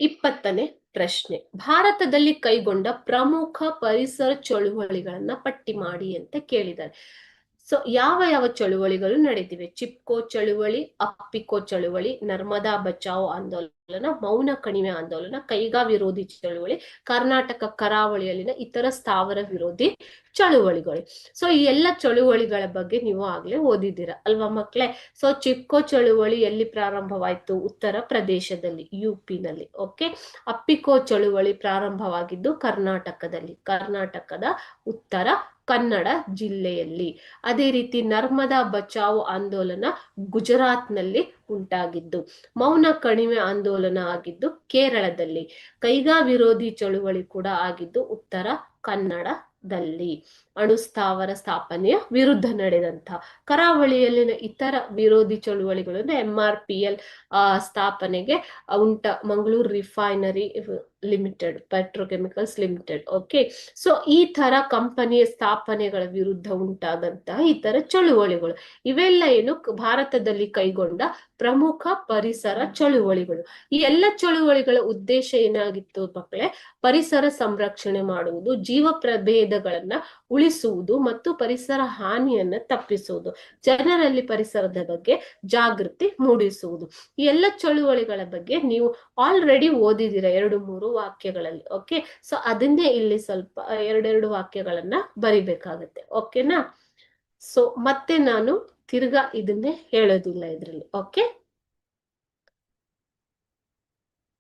ಇಪ್ಪತ್ತನೇ ಪ್ರಶ್ನೆ. ಭಾರತದಲ್ಲಿ ಕೈಗೊಂಡ ಪ್ರಮುಖ ಪರಿಸರ ಚಳುವಳಿಗಳನ್ನ ಪಟ್ಟಿ ಮಾಡಿ ಅಂತ ಕೇಳಿದ್ದಾರೆ. ಸೊ ಯಾವ ಯಾವ ಚಳುವಳಿಗಳು ನಡೀತಿವೆ? ಚಿಪ್ಕೋ ಚಳುವಳಿ, ಅಪ್ಪಿಕೋ ಚಳುವಳಿ, ನರ್ಮದಾ ಬಚಾವ್ ಆಂದೋಲನ, ಮೌನ ಕಣಿವೆ ಆಂದೋಲನ, ಕೈಗಾ ವಿರೋಧಿ ಚಳುವಳಿ, ಕರ್ನಾಟಕ ಕರಾವಳಿಯಲ್ಲಿನ ಇತರ ಸ್ಥಾವರ ವಿರೋಧಿ ಚಳುವಳಿಗಳು. ಸೊ ಈ ಎಲ್ಲ ಚಳುವಳಿಗಳ ಬಗ್ಗೆ ನೀವು ಆಗ್ಲೇ ಓದಿದ್ದೀರಾ ಅಲ್ವಾ ಮಕ್ಳೇ? ಸೊ ಚಿಪ್ಕೋ ಚಳುವಳಿ ಎಲ್ಲಿ ಪ್ರಾರಂಭವಾಯ್ತು? ಉತ್ತರ ಪ್ರದೇಶದಲ್ಲಿ, ಯು ನಲ್ಲಿ ಓಕೆ ಅಪ್ಪಿಕೋ ಚಳುವಳಿ ಪ್ರಾರಂಭವಾಗಿದ್ದು ಕರ್ನಾಟಕದಲ್ಲಿ, ಕರ್ನಾಟಕದ ಉತ್ತರ ಕನ್ನಡ ಜಿಲ್ಲೆಯಲ್ಲಿ. ಅದೇ ರೀತಿ ನರ್ಮದಾ ಬಚಾವ್ ಆಂದೋಲನ ಗುಜರಾತ್ನಲ್ಲಿ ಉಂಟಾಗಿದ್ದು, ಮೌನ ಕಣಿವೆ ಆಂದೋಲನ ಆಗಿದ್ದು ಕೇರಳದಲ್ಲಿ, ಕೈಗಾ ವಿರೋಧಿ ಚಳುವಳಿ ಕೂಡ ಆಗಿದ್ದು ಉತ್ತರ ಕನ್ನಡದಲ್ಲಿ. ಅಣುಸ್ಥಾವರ ಸ್ಥಾಪನೆಯ ವಿರುದ್ಧ ನಡೆದಂತಹ ಕರಾವಳಿಯಲ್ಲಿನ ಇತರ ವಿರೋಧಿ ಚಳುವಳಿಗಳು ಅಂದ್ರೆ ಎಂ ಆರ್ ಪಿ ಎಲ್ ಸ್ಥಾಪನೆಗೆ ಉಂಟ. Mangaluru refinery limited petrochemicals limited okay so ಈ ತರ ಕಂಪನಿಯ ಸ್ಥಾಪನೆಗಳ ವಿರುದ್ಧ ಉಂಟಾದಂತಹ ಈ ತರ ಚಳುವಳಿಗಳು. ಇವೆಲ್ಲ ಏನು ಭಾರತದಲ್ಲಿ ಕೈಗೊಂಡ ಪ್ರಮುಖ ಪರಿಸರ ಚಳುವಳಿಗಳು. ಈ ಎಲ್ಲ ಚಳುವಳಿಗಳ ಉದ್ದೇಶ ಏನಾಗಿತ್ತು ಮಕ್ಕಳೇ? ಪರಿಸರ ಸಂರಕ್ಷಣೆ ಮಾಡುವುದು, ಜೀವ ಪ್ರಭೇದಗಳನ್ನ ಉಳಿಸುವುದು ಮತ್ತು ಪರಿಸರ ಹಾನಿಯನ್ನ ತಪ್ಪಿಸುವುದು. ಜನರಲ್ಲಿ ಪರಿಸರದ ಬಗ್ಗೆ ಜಾಗೃತಿ ಮೂಡಿಸುವುದು. ಈ ಎಲ್ಲ ಚಳುವಳಿಗಳ ಬಗ್ಗೆ ನೀವು ಆಲ್ರೆಡಿ ಓದಿದಿರ ಎರಡು, ಮೂರು ವಾಕ್ಯಗಳಲ್ಲಿ ಓಕೆ ಸೊ ಅದನ್ನೇ ಇಲ್ಲಿ ಸ್ವಲ್ಪ ಎರಡೆರಡು ವಾಕ್ಯಗಳನ್ನ ಬರಿಬೇಕಾಗತ್ತೆ ಓಕೆನಾ ಸೊ ಮತ್ತೆ ನಾನು ತಿರ್ಗಾ ಇದನ್ನೇ ಹೇಳೋದಿಲ್ಲ ಇದ್ರಲ್ಲಿ ಓಕೆ